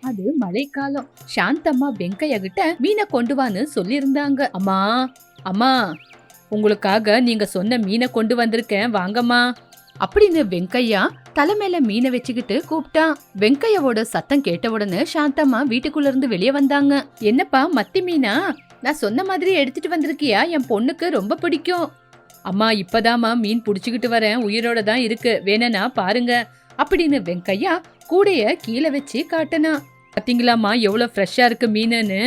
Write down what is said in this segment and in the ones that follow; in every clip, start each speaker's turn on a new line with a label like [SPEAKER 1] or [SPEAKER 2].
[SPEAKER 1] அது மழைக்காலம். சாந்தம்மா வெங்கைய கிட்ட மீனை கொண்டு வான்னு சொல்லியிருந்தாங்க. அம்மா அம்மா உங்களுக்காக நீங்க சொன்ன மீனை கொண்டு வந்திருக்கேன் வாங்கம்மா. அப்படின்னு வெங்கையா தலை மீனை வச்சுக்கிட்டு கூப்பிட்டான். வெங்கையாவோட சத்தம் கேட்ட உடனே சாந்தம்மா வீட்டுக்குள்ள இருந்து வெளியே வந்தாங்க. என்னப்பா மத்தி மீனா? நான் சொன்ன மாதிரி எடுத்துட்டு வந்திருக்கியா? என் பொண்ணுக்கு ரொம்ப பிடிக்கும். அம்மா இப்பதாம்மா மீன் புடிச்சுக்கிட்டு வரேன். உயிரோட தான் இருக்கு. வேணனா பாருங்க. அப்படின்னு வெங்கையா கூடைய கீழே வச்சு காட்டினான் பார்த்தீங்களாம்மா எவ்வளோ ஃப்ரெஷ்ஷாக இருக்குது மீனுன்னு?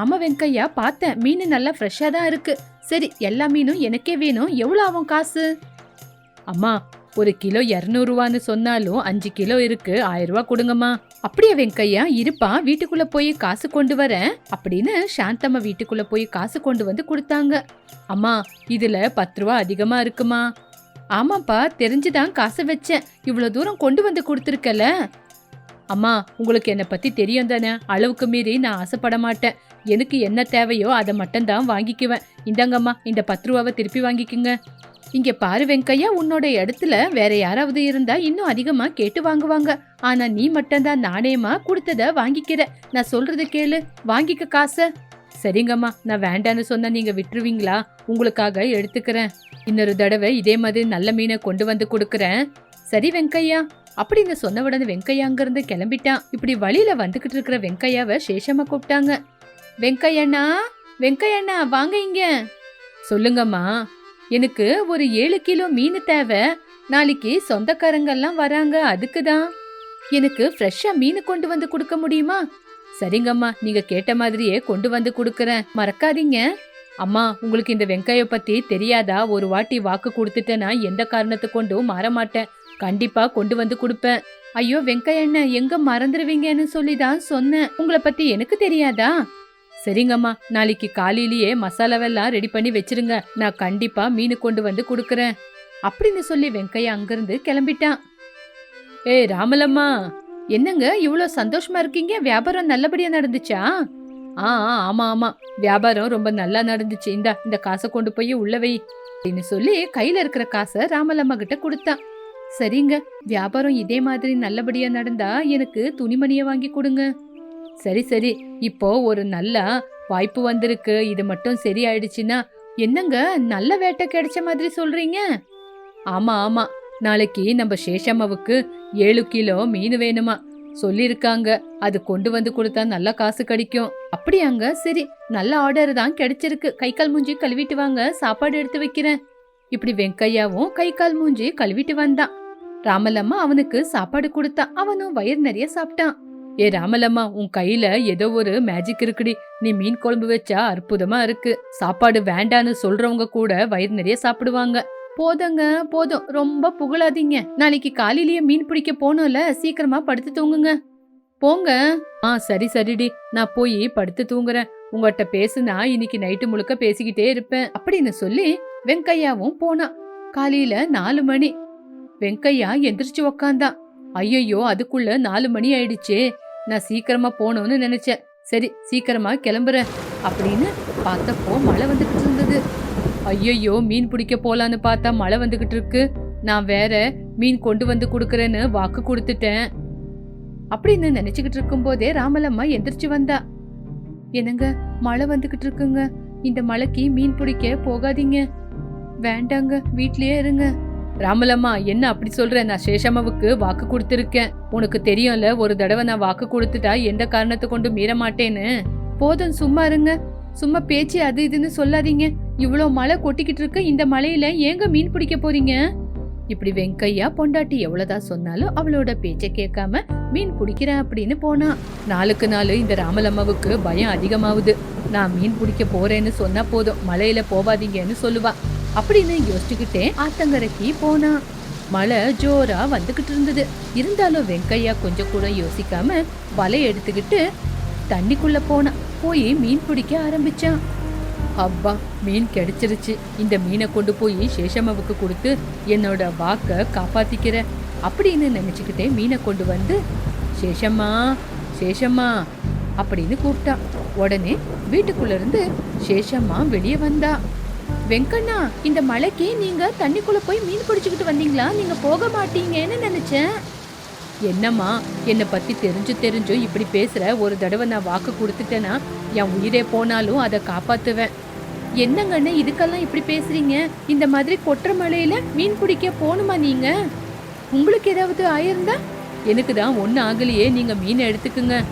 [SPEAKER 1] ஆமாம் வெங்கையா பார்த்தேன். மீன் நல்லா ஃப்ரெஷ்ஷாக தான் இருக்குது சரி எல்லா மீனும் எனக்கே வேணும். எவ்வளோ ஆகும் காசு? அம்மா ஒரு கிலோ இரநூறுவான்னு சொன்னாலும் அஞ்சு கிலோ இருக்கு. ஆயிரரூவா கொடுங்கம்மா. அப்படியே வெங்கையா இருப்பா வீட்டுக்குள்ள போய் காசு கொண்டு வரேன் அப்படின்னு சாந்தம்மா வீட்டுக்குள்ள போய் காசு கொண்டு வந்து கொடுத்தாங்க. அம்மா இதுல பத்து ரூபா அதிகமா இருக்குமா? ஆமாப்பா தெரிஞ்சுதான் காசை வச்சேன். இவ்வளோ தூரம் கொண்டு வந்து கொடுத்துருக்கல. அம்மா உங்களுக்கு என்னை பத்தி தெரியும் தானே? அளவுக்கு மீறி நான் ஆசைப்பட மாட்டேன். எனக்கு என்ன தேவையோ அதை மட்டும்தான் வாங்கிக்குவேன். இந்தாங்கம்மா இந்த பத்து ரூபாவை திருப்பி வாங்கிக்குங்க. இங்க பாரு வெங்கையா உன்னோட இடத்துல வேற யாராவது இருந்தா இன்னும் அதிகமா கேட்டு வாங்குவாங்க. ஆனா நீ மட்டும்தான் நாணயமா கொடுத்தத வாங்கிக்கிற. நான் சொல்றது கேளு. வாங்கிக்க காசை. சரிங்கம்மா நான் வேண்டான்னு சொன்னா நீங்க விட்டுருவீங்களா? உங்களுக்காக எடுத்துக்கிறேன். இன்னொரு தடவை இதே மாதிரி நல்ல மீனை கொண்டு வந்து கொடுக்குறேன். சரி வெங்கையா. அப்படின்னு சொன்ன உடனே வெங்கையா அங்கிருந்து கிளம்பிட்டான். இப்படி வழியில வந்துகிட்டு இருக்கிற வெங்கையாவை சேஷமா கூப்பிட்டாங்க. வெங்கையண்ணா வெங்கையண்ணா வாங்க இங்க. சொல்லுங்கம்மா எனக்கு ஒரு ஏழு கிலோ மீன் தேவை. நாளைக்கு சொந்தக்காரங்கெல்லாம் வராங்க அதுக்கு தான் எனக்கு ஃப்ரெஷ்ஷா மீன் கொண்டு வந்து கொடுக்க முடியுமா? சரிங்கம்மா நீங்க கேட்ட மாதிரியே கொண்டு வந்து கொடுக்கறேன். மறக்காதீங்க. அம்மா உங்களுக்கு இந்த வெங்காய பத்தி தெரியாதா? ஒரு வாட்டி வாக்கு கொடுத்துட்டேன்னா எந்த காரணத்தை கொண்டும் மாற மாட்டேன். கண்டிப்பா கொண்டு வந்து கொடுப்பேன். ஐயோ வெங்கையண்ண எங்க மறந்துடுவீங்கன்னு சொல்லி தான் சொன்னேன். உங்களை பத்தி எனக்கு தெரியாதா? சரிங்கம்மா நாளைக்கு காலையிலேயே மசாலாவெல்லாம் ரெடி பண்ணி வச்சிருங்க. நான் கண்டிப்பா மீன் கொண்டு வந்து கொடுக்கறேன். அப்படின்னு சொல்லி வெங்கையா அங்கிருந்து கிளம்பிட்டான். ஏய் ராமலம்மா என்னங்க இவ்வளோ சந்தோஷமா இருக்கீங்க? வியாபாரம் நல்லபடியா நடந்துச்சா? ஆ ஆமா ஆமா. வியாபாரம் ரொம்ப நல்லா நடந்துச்சு. இந்த இந்த காசை கொண்டு போய் உள்ள வை. அப்படின்னு சொல்லி கையில இருக்கிற காசை ராமலம்மா கிட்ட கொடுத்தான் சரிங்க வியாபாரம் இதே மாதிரி நல்லபடியா நடந்தா எனக்கு துணிமணியை வாங்கி கொடுங்க. சரி சரி இப்போ ஒரு நல்ல வாய்ப்பு வந்திருக்கு. இது மட்டும் சரி ஆயிடுச்சுன்னா என்னங்க நல்ல வேட்டை கிடைச்ச மாதிரி சொல்றீங்க? ஆமா ஆமா நாளைக்கு நம்ம சேஷம்மாவுக்கு ஏழு கிலோ மீன் வேணுமா? சொல்லிருக்காங்க அது கொண்டு வந்து கொடுத்தா நல்ல காசு கிடைக்கும். அப்படியாங்க சரி நல்ல ஆர்டர் தான் கிடைச்சிருக்கு. கை கால் மூஞ்சி கழுவிட்டு வாங்க சாப்பாடு எடுத்து வைக்கிறேன். இப்படி வெங்கையாவும் கை கால் மூஞ்சி கழுவிட்டு வந்தான். ராமலம்மா அவனுக்கு சாப்பாடு கொடுத்தா அவனும் வயிறு நிறைய சாப்பிட்டான். ஏ ராமலம்மா உன் கையில ஏதோ ஒரு மேஜிக் இருக்குடி. நீ மீன் குழம்பு வச்சா அற்புதமா இருக்கு. சாப்பாடு வேண்டான்னு சொல்றவங்க கூட வயிறு நிறைய சாப்பிடுவாங்க. போதுங்க போதும். ரொம்ப புகழாதீங்க. நாளைக்கு காலையிலேயே மீன் பிடிக்க போனோம்ல சீக்கிரமா படுத்து தூங்குங்க. போங்க. ஆ சரி சரிடி. நான் போய் படுத்து தூங்குறேன். உங்ககிட்ட பேசுனா இன்னைக்கு நைட்டு முழுக்க பேசிக்கிட்டே இருப்பேன். அப்படின்னு சொல்லி வெங்கையாவும் போனான் காலையில நாலு மணி வெங்கையா எந்திரிச்சு உக்காந்தான் ஐயையோ அதுக்குள்ள நாலு மணி ஆயிடுச்சே. நான் சீக்கிரமா போகணும்னு நினைச்சேன். சரி சீக்கிரமா கிளம்புறேன் அப்படின்னு பார்த்தப்போ மழை வந்துகிட்டு இருந்தது. ஐயையோ மீன் பிடிக்க போலான்னு பார்த்தா மழை வந்துகிட்டு இருக்கு. நான் வேற மீன் கொண்டு வந்து கொடுக்கறேன்னு வாக்கு கொடுத்துட்டேன். அப்படின்னு நினைச்சுக்கிட்டு இருக்கும்போதே ராமலம்மா எந்திரிச்சு வந்தா. என்னங்க மழை வந்துகிட்டு இருக்குங்க. இந்த மழைக்கு மீன் பிடிக்க போகாதீங்க. வேண்டாங்க வீட்லயே இருங்க. ராமலம்மா என்ன அப்படி சொல்ற? நான் சேஷம்மாவுக்கு வாக்கு கொடுத்துருக்கேன். உனக்கு தெரியும்ல ஒரு தடவை நான் வாக்கு கொடுத்துட்டா எந்த காரணத்தை கொண்டு மீற மாட்டேன்னு? போதும் சும்மா இருங்க. சும்மா பேச்சு அது இதுன்னு சொல்லாதீங்க. இவ்வளோ மழை கொட்டிக்கிட்டு இருக்கு. இந்த மழையில ஏங்க மீன் பிடிக்க போறீங்க? இப்படி வெங்கையா பொண்டாட்டி எவ்வளவுதான் சொன்னாலும் அவளோட பேச்சை கேட்காம மீன் பிடிக்கிறேன் அப்படின்னு போனா. நாளுக்கு நாள் இந்த ராமலம்மாவுக்கு பயம் அதிகமாகுது. நான் மீன் பிடிக்க போறேன்னு சொன்னா போதும். மலையில போவாதீங்கன்னு சொல்லுவா. அப்படின்னு யோசிச்சுக்கிட்டே ஆத்தங்கரைக்கு போனா. மழை ஜோரா வந்துகிட்டு இருந்தது. இருந்தாலும் வெங்கையா கொஞ்சம் கூட யோசிக்காம வலை எடுத்துக்கிட்டு தண்ணிக்குள்ள போனான் போய் மீன் பிடிக்க ஆரம்பிச்சான். அப்பா மீன் கிடைச்சிருச்சு. இந்த மீனை கொண்டு போய் சேஷம்மாவுக்கு கொடுத்து என்னோட வாக்கை காப்பாத்திக்கிறேன் அப்படின்னு நினச்சிக்கிட்டே மீனை கொண்டு வந்து சேஷம்மா சேஷம்மா அப்படின்னு கூப்பிட்டா. உடனே வீட்டுக்குள்ளேருந்து சேஷம்மா வெளியே வந்தா. வெங்கண்ணா இந்த மழைக்கு நீங்கள் தண்ணிக்குள்ளே போய் மீன் பிடிச்சிக்கிட்டு வந்தீங்களா? நீங்கள் போக மாட்டீங்கன்னு நினச்சேன். என்னம்மா என்னை பற்றி தெரிஞ்சு தெரிஞ்சும் இப்படி பேசுகிற ஒரு தடவை நான் வாக்கு கொடுத்துட்டேன்னா என் உயிரே போனாலும் அதை காப்பாற்றுவேன் என்னங்கண்ணே இதுக்கெல்லாம் இப்படி பேசுறீங்க? இந்த மாதிரி கொற்ற மலையில மீன் பிடிக்க போகணுமா நீங்க? உங்களுக்கு ஏதாவது ஆயிருந்தா எனக்கு தான் ஒன்றும் ஆகலையே நீங்க மீனை எடுத்துக்குங்க.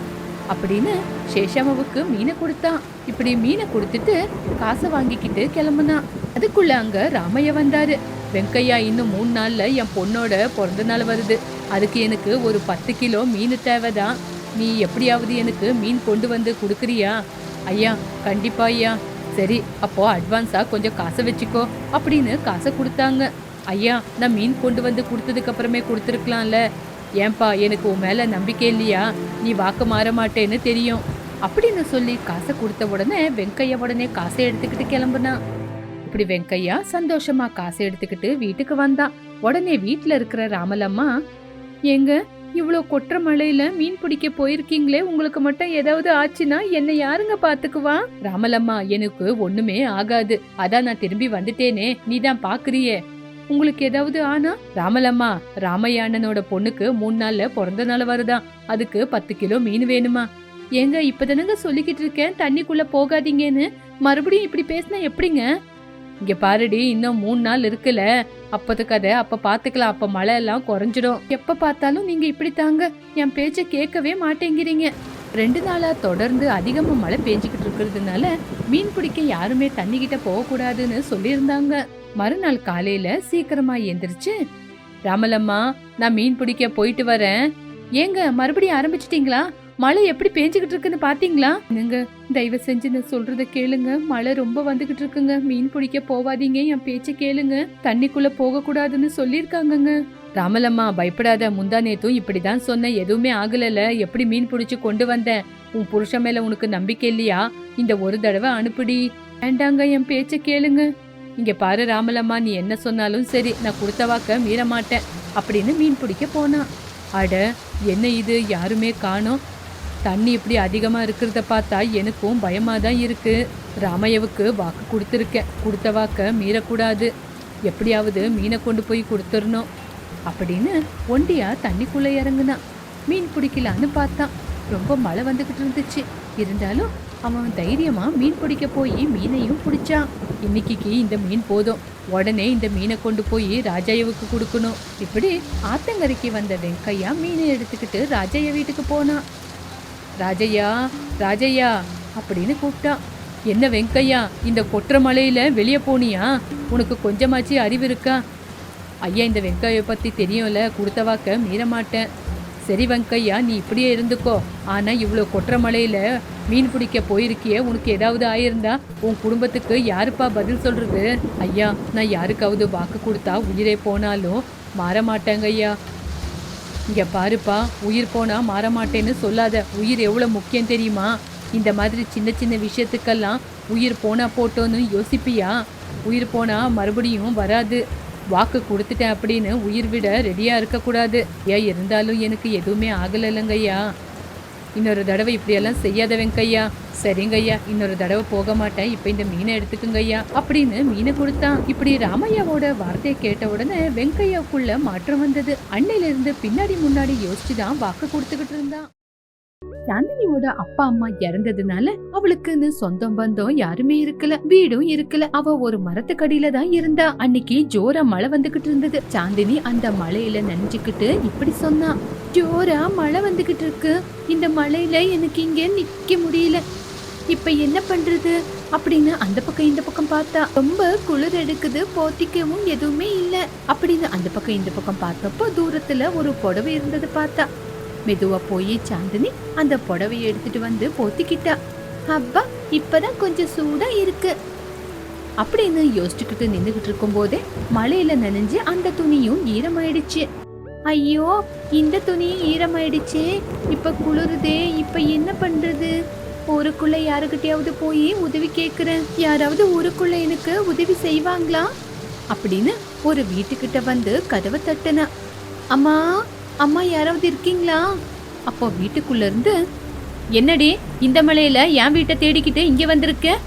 [SPEAKER 1] அப்படின்னு சேஷாமாவுக்கு மீனை கொடுத்தான் இப்படி மீனை கொடுத்துட்டு காசை வாங்கிக்கிட்டு கிளம்புனான். அதுக்குள்ள அங்க ராமையா வந்தாரு. வெங்கையா இன்னும் மூணு நாள்ல என் பொண்ணோட பிறந்த நாள் வருது. அதுக்கு எனக்கு ஒரு பத்து கிலோ மீன் தேவைதான். நீ எப்படியாவது எனக்கு மீன் கொண்டு வந்து கொடுக்குறியா? ஐயா கண்டிப்பா ஐயா. சரி அப்போ அட்வான்ஸாக கொஞ்சம் காசை வச்சுக்கோ அப்படின்னு காசை கொடுத்தாங்க. ஐயா நான் மீன் கொண்டு வந்து கொடுத்ததுக்கு அப்புறமே கொடுத்துருக்கலாம்ல. ஏன்பா எனக்கு உன் மேல நம்பிக்கை இல்லையா? நீ வாக்கு மாற மாட்டேன்னு தெரியும். அப்படின்னு சொல்லி காசை கொடுத்த உடனே வெங்கையா உடனே காசை எடுத்துக்கிட்டு கிளம்புனான் இப்படி வெங்கையா சந்தோஷமா காசை எடுத்துக்கிட்டு வீட்டுக்கு வந்தான் உடனே வீட்டில் இருக்கிற ராமலம்மா எங்க இவ்வளோ கொற்ற மழையில மீன் பிடிக்க போயிருக்கீங்களே உங்களுக்கு மட்டும் ஏதாவது ஆச்சுன்னா என்னை யாருங்க பாத்துக்குவா ராமலம்மா எனக்கு ஒண்ணுமே ஆகாது. அதான் நான் திரும்பி வந்துட்டேனே நீ தான் பாக்குறியே உங்களுக்கு ஏதாவது ஆனா? ராமலம்மா ராமையா அண்ணனோட பொண்ணுக்கு மூணு நாள்ல பிறந்த நாள் வருதா? அதுக்கு பத்து கிலோ மீன் வேணுமா? ஏங்க இப்பதானங்க சொல்லிக்கிட்டு இருக்கேன் தண்ணிக்குள்ள போகாதீங்கன்னு. மறுபடியும் இப்படி பேசினா எப்படிங்க? இங்க பாருடி இன்னும் மூணு நாள் இருக்குல்ல. அப்போது கதை அப்ப பாத்துக்கலாம் அப்ப மழை எல்லாம் குறைஞ்சிடும். எப்ப பார்த்தாலும் நீங்க இப்படி தாங்க. என் பேச்ச கேட்கவே மாட்டேங்கிறீங்க. ரெண்டு நாளா தொடர்ந்து அதிகமா மழை பெஞ்சிக்கிட்டு இருக்கிறதுனால மீன் பிடிக்க யாருமே தண்ணிக்கிட்ட போகக்கூடாதுன்னு சொல்லியிருந்தாங்க. மறுநாள் காலையில சீக்கிரமா எந்திரிச்சு ராமலம்மா நான் மீன் பிடிக்க போயிட்டு வரேன். ஏங்க மறுபடியும் ஆரம்பிச்சிட்டீங்களா? மழை எப்படி பேஞ்சுக்கிட்டு இருக்குன்னு பாத்தீங்களா? நீங்க தயவு செஞ்சு நான் சொல்றத கேளுங்க. மழை ரொம்ப வந்துகிட்டு இருக்குங்க. மீன் பிடிக்க போவாதீங்க. என் பேச்ச கேளுங்க. தண்ணிக்குள்ள போக கூடாதுன்னு சொல்லிருக்காங்கங்க ராமலம்மா பயப்படாத. முந்தா நேத்தும் இப்படிதான் சொன்னேன். எதுவுமே ஆகலல எப்படி மீன் பிடிச்சு கொண்டு வந்தேன்? உன் புருஷன் மேல உனக்கு நம்பிக்கை இல்லையா? இந்த ஒரு தடவை அனுப்பிடி. வேண்டாங்க என் பேச்ச கேளுங்க. இங்க பாரு ராமலம்மா நீ என்ன சொன்னாலும் சரி. நான் கொடுத்த வாக்க மீற மாட்டேன் அப்படின்னு மீன் பிடிக்க போனா. அட என்ன இது? யாருமே காணோம். தண்ணி இப்படி அதிகமாக இருக்கிறத பார்த்தா எனக்கும் பயமாக தான் இருக்குது ராமையவுக்கு வாக்கு கொடுத்துருக்கேன். கொடுத்த வாக்கை மீறக்கூடாது. எப்படியாவது மீனை கொண்டு போய் கொடுத்துடணும். அப்படின்னு ஒண்டியா தண்ணிக்குள்ளே இறங்குனான். மீன் பிடிக்கலான்னு பார்த்தான். ரொம்ப மழை வந்துக்கிட்டு இருந்துச்சு. இருந்தாலும் அவன் தைரியமாக மீன் பிடிக்க போய் மீனையும் பிடிச்சான். இன்னைக்கு இந்த மீன் போதும். உடனே இந்த மீனை கொண்டு போய் ராஜாயவுக்கு கொடுக்கணும். இப்படி ஆத்தங்கரைக்கு வந்த வெங்கையா மீனை எடுத்துக்கிட்டு ராஜாய வீட்டுக்கு போனான். ராஜையா ராஜையா அப்படின்னு கூப்பிட்டான் என்ன வெங்கையா இந்த கொற்ற மலையில் வெளியே போனியா? உனக்கு கொஞ்சமாச்சு அறிவு இருக்கா? ஐயா இந்த வெங்காயை பற்றி தெரியும்ல கொடுத்த வாக்க மீற மாட்டேன் சரி வெங்கையா நீ இப்படியே இருந்துக்கோ. ஆனால் இவ்வளோ கொற்ற மலையில் மீன் பிடிக்க போயிருக்கியே உனக்கு ஏதாவது ஆயிருந்தா உன் குடும்பத்துக்கு யாருப்பா பதில் சொல்கிறது ஐயா நான் யாருக்காவது வாக்கு கொடுத்தா உயிரே போனாலும் மாற மாட்டேங்க ஐயா இங்கே பாருப்பா உயிர் போனால் மாற மாட்டேன்னு சொல்லாத உயிர் எவ்வளோ முக்கியம் தெரியுமா? இந்த மாதிரி சின்ன சின்ன விஷயத்துக்கெல்லாம் உயிர் போனால் போட்டோன்னு யோசிப்பியா? உயிர் போனால் மறுபடியும் வராது. வாக்கு கொடுத்துட்டேன் அப்படின்னு உயிர் விட ரெடியாக இருக்கக்கூடாது. ஏன் இருந்தாலும் எனக்கு எதுவுமே ஆகலைல்லங்கய்யா. இன்னொரு தடவை இப்படியெல்லாம் செய்யாத சரிங்க சரிங்கய்யா இன்னொரு தடவை போக மாட்டேன். இப்போ இந்த மீனை எடுத்துக்குங்கய்யா அப்படின்னு மீனை கொடுத்தான். இப்படி ராமையாவோட வார்த்தையை கேட்ட உடனே வெங்கையாவுக்குள்ள மாற்றம் வந்தது. அன்னையிலிருந்து பின்னாடி முன்னாடி யோசிச்சுதான் வாக்கு கொடுத்துக்கிட்டு இருந்தான். சாந்தினியோட அப்பா அம்மா இறந்ததுனால அவளுக்குன்னு சொந்தம் பந்தம் யாருமே இருக்கல வீடும் இருக்கல. அவ ஒரு மரத்துக்கடியில தான் இருந்தா. அன்னைக்கு ஜோரா மழை வந்துகிட்டு இருந்தது. சாந்தினி அந்த மழையில நினைச்சுக்கிட்டு இப்படி சொன்னா. ஜோரா மழை வந்துகிட்டு இருக்கு. இந்த மழையில எனக்கு இங்கே நிற்க முடியல. இப்ப என்ன பண்றது? அப்படின்னு அந்த பக்கம் இந்த பக்கம் பார்த்தா ரொம்ப குளிர் எடுக்குது. போத்திக்கவும் எதுவுமே இல்லை. அப்படின்னு அந்த பக்கம் இந்த பக்கம் பார்த்தப்போ தூரத்துல ஒரு புடவை இருந்தது பார்த்தா. மெதுவா போய் சாந்தினி அந்த புடவையை எடுத்துட்டு வந்து போத்திக்கிட்டா. அப்பா இப்பதான் கொஞ்சம் சூடா இருக்கு. அப்படின்னு யோசிச்சுக்கிட்டு நின்றுகிட்டு இருக்கும் போதே மழையில நனைஞ்சு அந்த துணியும் ஈரமாயிடுச்சு. ஐயோ இந்த துணி ஈரமாயிடுச்சு. இப்ப குளிருதே இப்ப என்ன பண்றது? ஊருக்குள்ள யாருக்கிட்டையாவது போய் உதவி கேட்குறேன் யாராவது ஊருக்குள்ள எனக்கு உதவி செய்வாங்களா? அப்படின்னு ஒரு வீட்டுக்கிட்ட வந்து கதவை தட்டின. அம்மா அம்மா யாராவது இருக்கீங்களா? அப்போ வீட்டுக்குள்ள இருந்து என்னடி இந்த மலையில என் வீட்டை தேடிக்கிட்டு இங்கே வந்திருக்க?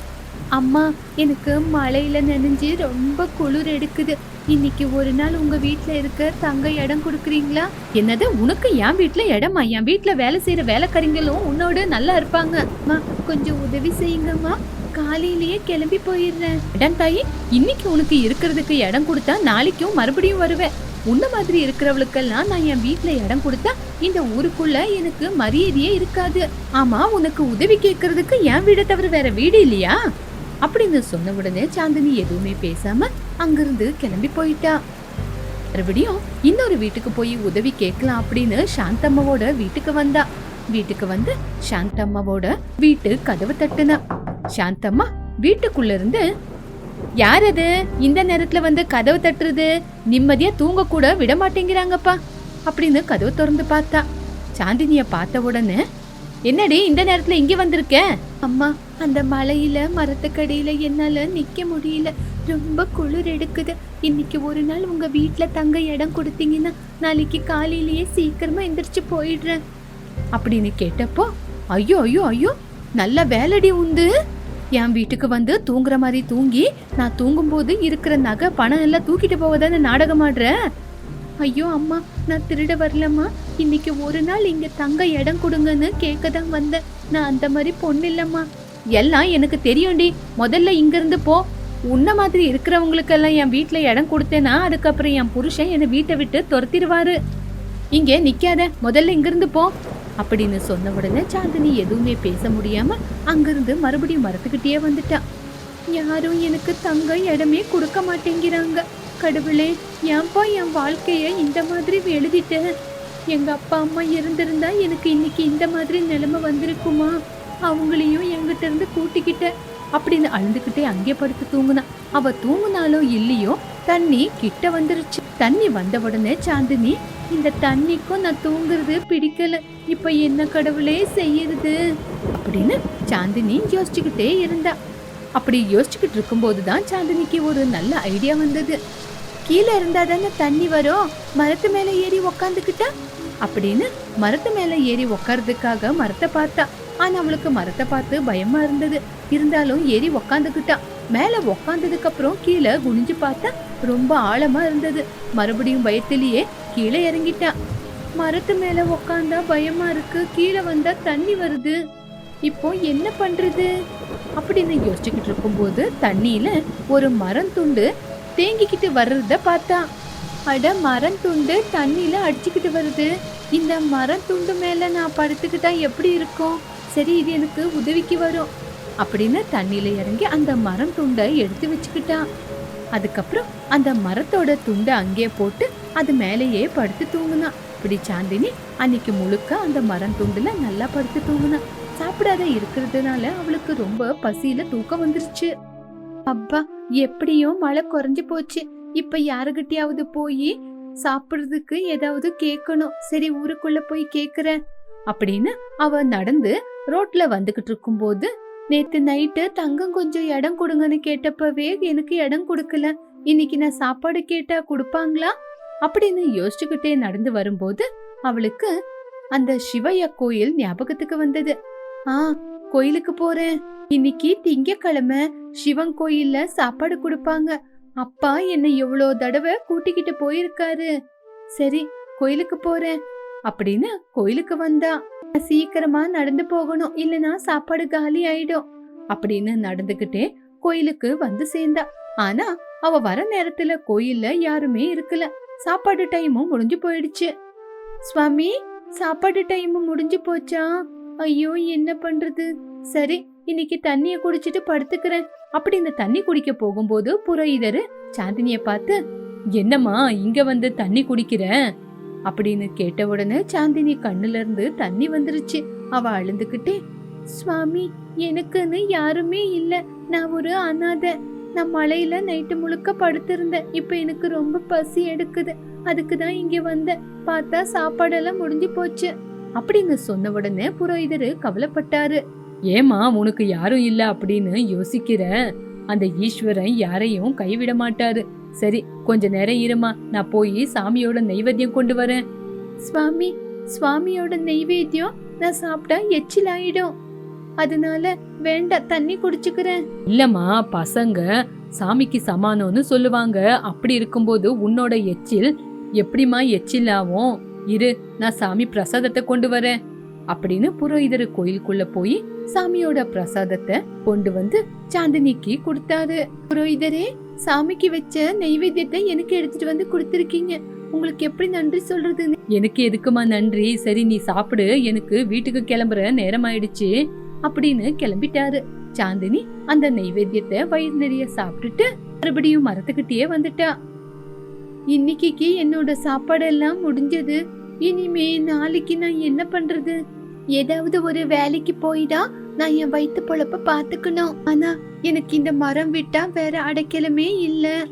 [SPEAKER 1] அம்மா எனக்கு மழையில நனைஞ்சு ரொம்ப குளிர் எடுக்குது. இன்னைக்கு ஒரு நாள் உங்க வீட்டுல இருக்க தங்க இடம் கொடுக்குறீங்களா? என்னது உனக்கு என் வீட்ல இடமா? என் வீட்ல வேலை செய்யற வேலைக்காரிங்களும் உன்னோட நல்லா இருப்பாங்க. அம்மா கொஞ்சம் உதவி செய்யுங்கம்மா. காலையிலேயே கிளம்பி போயிடுறேன். இடம் தாயி இன்னைக்கு உனக்கு இருக்கிறதுக்கு இடம் கொடுத்தா நாளைக்கும் மறுபடியும் வருவேன். உன்ன மாதிரி இருக்கிறவளுக்கெல்லாம் நான் என் வீட்ல இடம் கொடுத்தா இந்த ஊருக்குள்ள எனக்கு மரியாதையே இருக்காது. ஆமா உனக்கு உதவி கேட்கறதுக்கு என் வீடை தவிர வேற வீடு இல்லையா? அப்படின்னு சொன்ன உடனே சாந்தினி எதுவுமே பேசாம அங்கிருந்து கிளம்பி போயிட்டா. மறுபடியும் இன்னொரு வீட்டுக்கு போய் உதவி கேட்கலாம் அப்படின்னு சாந்தம்மாவோட வீட்டுக்கு வந்தா. வீட்டுக்கு வந்து சாந்தம்மாவோட வீட்டு கதவு தட்டுனா. சாந்தம்மா வீட்டுக்குள்ள இருந்து யார் அது? இந்த நேரத்துல வந்து கதவு தட்டுறது? நிம்மதியா தூங்க கூட விட மாட்டேங்கிறாங்கப்பா. அப்படின்னு கதவு திறந்து பார்த்தா. சாந்தினிய பார்த்த உடனே என்னடி இந்த நேரத்துல இங்க வந்திருக்க? அம்மா அந்த மலையில மரத்துக்கடியில என்னால நிக்க முடியல. ரொம்ப குளிர் எடுக்குது. இன்னைக்கு ஒரு நாள் உங்க வீட்ல தங்க இடம் கொடுத்தீங்கன்னா நாளைக்கு காலையிலேயே சீக்கிரமா எந்திரிச்சு போயிடுறேன். அப்படின்னு கேட்டப்போ ஐயோ ஐயோ ஐயோ நல்ல வேலைடி உண்டு. என் வீட்டுக்கு வந்து தூங்குற மாதிரி தூங்கி நான் தூங்கும்போது இருக்கிற நகை பணம் எல்லாம் தூக்கிட்டு போவதான நாடகம் ஆடுற ஐயோ அம்மா நான் திருட வரலம்மா. இன்னைக்கு ஒரு நாள் இங்க தங்க இடம் கொடுங்கன்னு கேட்க தான் வந்தேன். நான் அந்த மாதிரி பொண்ணு இல்லம்மா. எல்லாம் எனக்கு தெரியும்டி. முதல்ல இங்க இருந்து போ. உன்ன மாதிரி இருக்கிறவங்களுக்கெல்லாம் என் வீட்டில் இடம் கொடுத்தேன்னா அதுக்கப்புறம் என் புருஷன் என்னை வீட்டை விட்டு துரத்திடுவாரு. இங்கே நிற்காத முதல்ல இங்கிருந்து போ. அப்படின்னு சொன்ன உடனே சாந்தினி எதுவுமே பேச முடியாம அங்கிருந்து மறுபடியும் மறத்துக்கிட்டே வந்துட்டான். யாரும் எனக்கு தங்க இடமே கொடுக்க மாட்டேங்கிறாங்க. கடவுளே ஏன்பா என் வாழ்க்கைய இந்த மாதிரி எழுதிட்டேன் எங்கள் அப்பா அம்மா இருந்திருந்தா எனக்கு இன்னைக்கு இந்த மாதிரி நிலைமை வந்திருக்குமா? அவங்களையும் எங்கிட்டேருந்து இருந்து கூட்டிக்கிட்டேன் அப்படின்னு அழுதுகிட்டே அங்கே படுத்து தூங்குனான் அவள் தூங்குனாலோ இல்லையோ தண்ணி கிட்ட வந்துருச்சு. தண்ணி வந்த உடனே சாந்தினி இந்த தண்ணிக்கும் நான் தூங்குறது பிடிக்கல. இப்ப என்ன கடவுளே செய்யறது? அப்படின்னு சாந்தினி யோசிச்சுக்கிட்டே இருந்தா. அப்படி யோசிச்சுக்கிட்டு இருக்கும்போது தான் சாந்தினிக்கு ஒரு நல்ல ஐடியா வந்தது. கீழே இருந்தா தானே தண்ணி வரும்? மரத்து மேலே ஏறி உக்காந்துக்கிட்டா? அப்படின்னு மரத்து மேலே ஏறி உக்காரதுக்காக மரத்தை பார்த்தா. ஆனா அவளுக்கு மரத்தை பார்த்து பயமா இருந்தது. இருந்தாலும் ஏறி உக்காந்துக்கிட்டா. மேல உக்காந்ததுக்கு அப்புறம் கீழே குனிஞ்சு பார்த்தா ரொம்ப ஆழமா இருந்தது. மறுபடியும் பயத்திலேயே கீழே இறங்கிட்டா. மரத்து மேல உக்காந்தா பயமா இருக்கு. கீழே வந்தா தண்ணி வருது. இப்போ என்ன பண்றது? அப்படின்னு யோசிச்சுக்கிட்டு இருக்கும்போது தண்ணியில ஒரு மரம் துண்டு தேங்கிக்கிட்டு வர்றத பார்த்தா அட மரம் துண்டு தண்ணியில அடிச்சுக்கிட்டு வருது. இந்த மரம் துண்டு மேல நான் படுத்துக்கிட்டா எப்படி இருக்கும்? சரி இது எனக்கு உதவிக்கு வரும். அப்படின்னு தண்ணியில இறங்கி அந்த மரம் துண்டை எடுத்து வச்சுக்கிட்டான் அதுக்கப்புறம் அந்த மரத்தோட துண்டை அங்கேயே போட்டு அது மேலேயே படுத்து தூங்குனான் இப்படி சாந்தினி அன்னைக்கு முழுக்க அந்த மரம் துண்டுல நல்லா படுத்து தூங்குனான் சாப்பிடாத இருக்கிறதுனால அவளுக்கு ரொம்ப பசியில தூக்கம் வந்துருச்சு. அப்பா எப்படியும் மழை குறைஞ்சு போச்சு. இப்ப யாருகிட்டயாவது போய் சாப்பிடுறதுக்கு ஏதாவது கேட்கணும் சரி ஊருக்குள்ள போய் கேக்குறேன். அப்படின்னு அவ நடந்து ரோட்ல வந்துகிட்டு இருக்கும்போது நேத்து நைட்டு தங்கம் கொஞ்சம் இடம் கொடுங்கன்னு கேட்டப்பவே எனக்கு இடம் கொடுக்கல. இன்னைக்கு நான் சாப்பாடு கேட்டா கொடுப்பாங்களா? அப்படின்னு யோசிச்சுக்கிட்டே நடந்து வரும்போது அவளுக்கு அந்த சிவையா கோயில் ஞாபகத்துக்கு வந்தது. ஆ கோயிலுக்கு போறேன். இன்னைக்கு திங்கக்கிழமை சிவன் கோயில்ல சாப்பாடு கொடுப்பாங்க. அப்பா என்னை எவ்வளோ தடவை கூட்டிக்கிட்டு போயிருக்காரு. சரி கோயிலுக்கு போறேன். அப்படின்னு கோயிலுக்கு வந்தா. சீக்கிரமா நடந்து போகணும் இல்லனா சாப்பாடு காலி ஆயிடும். அப்படின்னு நடந்துகிட்டே கோயிலுக்கு வந்து சேர்ந்தா. ஆனா அவ வர நேரத்துல கோயில்ல யாருமே இருக்கல. சாப்பாடு டைமும் முடிஞ்சு போயிடுச்சு. சுவாமி சாப்பாடு டைம் முடிஞ்சு போச்சா? ஐயோ என்ன பண்றது? சரி இன்னைக்கு தண்ணிய குடிச்சிட்டு படுத்துக்கிறேன். அப்படி இந்த தண்ணி குடிக்க போகும்போது புரோகிதரு சாந்தினிய பார்த்து என்னம்மா இங்க வந்து தண்ணி குடிக்கிற? அப்படின்னு கேட்ட உடனே சாந்தினி கண்ணுல இருந்து தண்ணி வந்துருச்சு. அவ அழுந்துகிட்டே சுவாமி எனக்குன்னு யாருமே இல்ல. நான் ஒரு அனாதை. நான் மலையில நைட்டு முழுக்க படுத்திருந்தேன். இப்ப எனக்கு ரொம்ப பசி எடுக்குது. அதுக்கு தான் இங்க வந்தேன். பார்த்தா சாப்பாடெல்லாம் முடிஞ்சு போச்சு. அப்படின்னு சொன்ன உடனே புரோகிதரு கவலைப்பட்டாரு. ஏமா உனக்கு யாரும் இல்ல அப்படின்னு யோசிக்கிற அந்த ஈஸ்வரன் யாரையும் கைவிட மாட்டாரு. சரி கொஞ்ச நேரம் இருமா நான் போய் சாமியோட நைவேத்தியம் கொண்டு வரேன். சுவாமி சுவாமியோட நைவேத்தியம் நான் சாப்பிட்டா எச்சில் ஆயிடும் அதனால வேண்டாம் தண்ணி குடிச்சுக்கிறேன். இல்லம்மா பசங்க சாமிக்கு சமானம்னு சொல்லுவாங்க. அப்படி இருக்கும்போது உன்னோட எச்சில் எப்படிம்மா எச்சில் ஆகும் இரு நான் சாமி பிரசாதத்தை கொண்டு வரேன். அப்படின்னு புரோகிதர் கோயிலுக்குள்ள போய் சாமியோட பிரசாதத்தை கொண்டு வந்து சாந்தினிக்கு கொடுத்தாரு. புரோகிதரே சாமிக்கு வச்ச நெய்வேத்தியத்தை எனக்கு எடுத்துட்டு வந்து கொடுத்துருக்கீங்க. உங்களுக்கு எப்படி நன்றி சொல்றது எனக்கு எதுக்குமா நன்றி? சரி நீ சாப்பிடு. எனக்கு வீட்டுக்கு கிளம்புற நேரம் ஆயிடுச்சு அப்படின்னு கிளம்பிட்டாரு. சாந்தினி அந்த நெய்வேத்தியத்தை வயிறு நிறைய சாப்பிட்டுட்டு மறுபடியும் மரத்துக்கிட்டே வந்துட்டா. இன்னைக்கு என்னோட சாப்பாடெல்லாம் முடிஞ்சது. இனிமே நாளைக்கு நான் என்ன பண்றது? ஏதாவது ஒரு வேலைக்கு போயிடா. நான் என் வயிற்று பொழப்ப பாத்துக்கணும். ஆனா எனக்கு இந்த மரம் விட்டா வேற அடைக்கலமே இல்ல.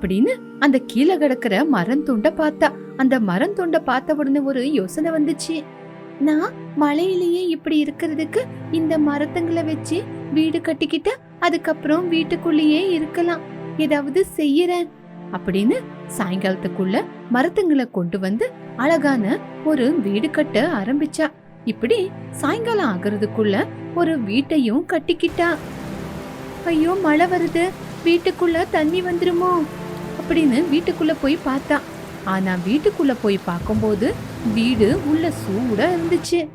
[SPEAKER 1] அப்படின்னு அந்த கீழே கிடக்குற மரம் துண்டை பார்த்தா அந்த மரம் துண்டை பார்த்த உடனே ஒரு யோசனை வந்துச்சு. நான் மலையிலேயே இப்படி இருக்கிறதுக்கு இந்த மரத்துங்களை வச்சு வீடு கட்டிக்கிட்டு அதுக்கப்புறம் வீட்டுக்குள்ளேயே இருக்கலாம். ஏதாவது செய்யறேன். அப்படின்னு சாயங்காலத்துக்குள்ள மரத்துங்களை கொண்டு வந்து அழகான ஒரு வீடு கட்ட ஆரம்பிச்சா. இப்படி சாயங்காலம் ஆகுறதுக்குள்ள ஒரு வீட்டையும் கட்டிக்கிட்டா. ஐயோ மழை வருது. வீட்டுக்குள்ள தண்ணி வந்துருமோ? அப்படின்னு வீட்டுக்குள்ள போய் பார்த்தா. ஆனா வீட்டுக்குள்ள போய் பார்க்கும்போது வீடு உள்ள சூடா இருந்துச்சு.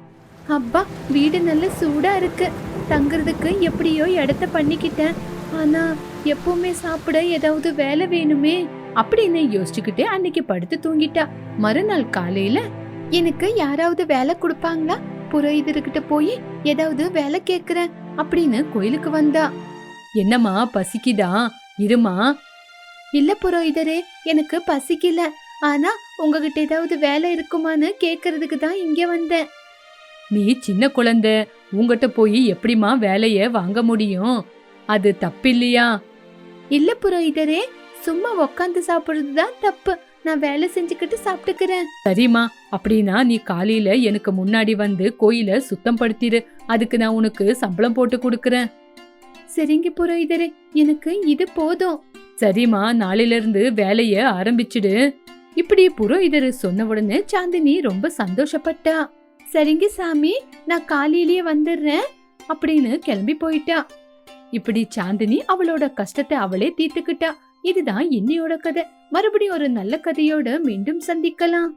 [SPEAKER 1] அப்பா வீடு நல்ல சூடா இருக்கு. தங்குறதுக்கு எப்படியோ இடத்த பண்ணிக்கிட்டேன். ஆனா எப்பவுமே சாப்பிட ஏதாவது வேலை வேணுமே அப்படின்னு யோசிச்சுக்கிட்டே அன்னைக்கு படுத்து தூங்கிட்டா. மறுநாள் காலையில எனக்கு யாராவது வேலை கொடுப்பாங்களா? புரோகிதர்கிட்ட போய் ஏதாவது வேலை கேக்குறேன் அப்படின்னு கோயிலுக்கு வந்தா. என்னம்மா பசிக்குதா? இருமா? இல்ல புரோகிதரே எனக்கு பசிக்கல. ஆனா உங்ககிட்ட ஏதாவது வேலை இருக்குமான்னு கேக்குறதுக்கு தான் இங்க வந்தேன். நீ சின்ன குழந்தை உங்ககிட்ட போய் எப்படிமா வேலைய வாங்க முடியும்? அது தப்பில்லையா? இல்ல புரோகிதரே சும்மா உக்காந்து சாப்பிடுறது தான் தப்பு. நான் வேலை செஞ்சுக்கிட்டு சாப்பிட்டுக்கிறேன். சரிம்மா அப்படின்னா நீ காலையில எனக்கு முன்னாடி வந்து கோயில சுத்தம் படுத்திடு அதுக்கு நான் உனக்கு சம்பளம் போட்டு கொடுக்கறேன். சரிங்க புரோகிதரே எனக்கு இது போதும். சரிம்மா நாளையில இருந்து வேலைய ஆரம்பிச்சிடு. இப்படி புரோகிதர் சொன்ன உடனே சாந்தினி ரொம்ப சந்தோஷப்பட்டா. சரிங்க சாமி நான் காலையிலேயே வந்துடுறேன். அப்படின்னு கிளம்பி போயிட்டா. இப்படி சாந்தினி அவளோட கஷ்டத்தை அவளே தீர்த்துக்கிட்டா. இதுதான் இன்னையோட கதை. மறுபடியும் ஒரு நல்ல கதையோட மீண்டும் சந்திக்கலாம்.